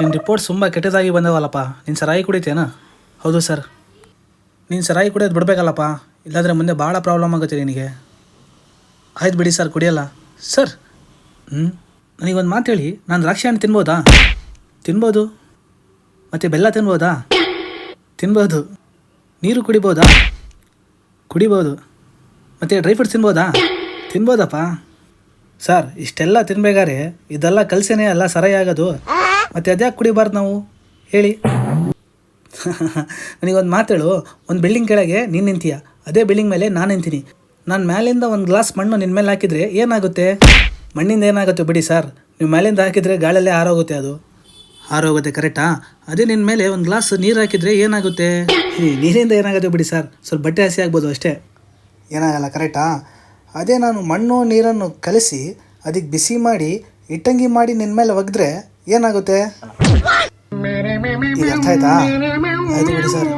ನಿನ್ನ ರಿಪೋರ್ಟ್ಸ್ ತುಂಬ ಕೆಟ್ಟದಾಗಿ ಬಂದವಲ್ಲಪ್ಪ. ನೀನು ಸರಾಯಿ ಕುಡಿತೇನಾ? ಹೌದು ಸರ್. ನೀನು ಸರಾಯಿ ಕುಡಿಯೋದು ಬಿಡಬೇಕಲ್ಲಪ್ಪ. ಇಲ್ಲಾಂದರೆ ಮುಂದೆ ಭಾಳ ಪ್ರಾಬ್ಲಮ್ ಆಗುತ್ತೆ ನಿನಗೆ. ಆಯ್ತು ಬಿಡಿ ಸರ್, ಕುಡಿಯಲ್ಲ. ಸರ್ ಹ್ಞೂ ನನಗೊಂದು ಮಾತು ಹೇಳಿ. ನಾನು ದ್ರಾಕ್ಷಿ ಹಣ್ಣು ತಿನ್ಬೋದಾ? ತಿನ್ಬೋದು. ಮತ್ತು ಬೆಲ್ಲ ತಿನ್ಬೋದಾ? ತಿನ್ಬೋದು. ನೀರು ಕುಡಿಬೋದಾ? ಕುಡಿಬೋದು. ಮತ್ತು ಡ್ರೈ ಫ್ರೂಟ್ಸ್ ತಿನ್ಬೋದಾ? ತಿನ್ಬೋದಪ್ಪ. ಸರ್, ಇಷ್ಟೆಲ್ಲ ತಿನ್ಬೇಕಾದ್ರೆ ಇದೆಲ್ಲ ಕಲಸೇನೆ ಅಲ್ಲ ಸರಾಯಿ ಆಗೋದು ಮತ್ತು ಅದ್ಯಾಕೆ ಕುಡಿಬಾರ್ದು ನಾವು? ಹೇಳಿ. ನನಗೊಂದು ಮಾತೇಳು ಒಂದು ಬಿಲ್ಡಿಂಗ್ ಕೆಳಗೆ ನೀನು ನಿಂತೀಯ. ಅದೇ ಬಿಲ್ಡಿಂಗ್ ಮೇಲೆ ನಾನು ನಿಂತೀನಿ. ನಾನು ಮೇಲಿಂದ ಒಂದು ಗ್ಲಾಸ್ ಮಣ್ಣು ನಿನ್ನ ಮೇಲೆ ಹಾಕಿದರೆ ಏನಾಗುತ್ತೆ? ಮಣ್ಣಿಂದ ಏನಾಗುತ್ತೆ ಬಿಡಿ ಸರ್ ನೀವು ಮೇಲಿಂದ ಹಾಕಿದರೆ ಗಾಳಿಯಲ್ಲೇ ಹಾರೋಗುತ್ತೆ ಅದು. ಹಾರೋಗುತ್ತೆ ಕರೆಕ್ಟಾ ಅದೇ ನಿನ್ನ ಮೇಲೆ ಒಂದು ಗ್ಲಾಸ್ ನೀರು ಹಾಕಿದರೆ ಏನಾಗುತ್ತೆ? ನೀರಿಂದ ಏನಾಗುತ್ತೆ ಬಿಡಿ ಸರ್ ಸ್ವಲ್ಪ ಬಟ್ಟೆ ಹಸಿ ಆಗ್ಬೋದು ಅಷ್ಟೇ. ಏನಾಗಲ್ಲ ಕರೆಕ್ಟಾ ಅದೇ ನಾನು ಮಣ್ಣು, ನೀರನ್ನು ಕಲಸಿ ಅದಕ್ಕೆ ಬಿಸಿ ಮಾಡಿ, ಇಟ್ಟಂಗಿ ಮಾಡಿ ನಿನ್ನ ಮೇಲೆ ಒಗೆದ್ರೆ ಏನಾಗುತ್ತೆ? ಈಗ ಅರ್ಥ ಆಯ್ತಾ? ಆಯ್ತು ಬಿಡಿ ಸರ್.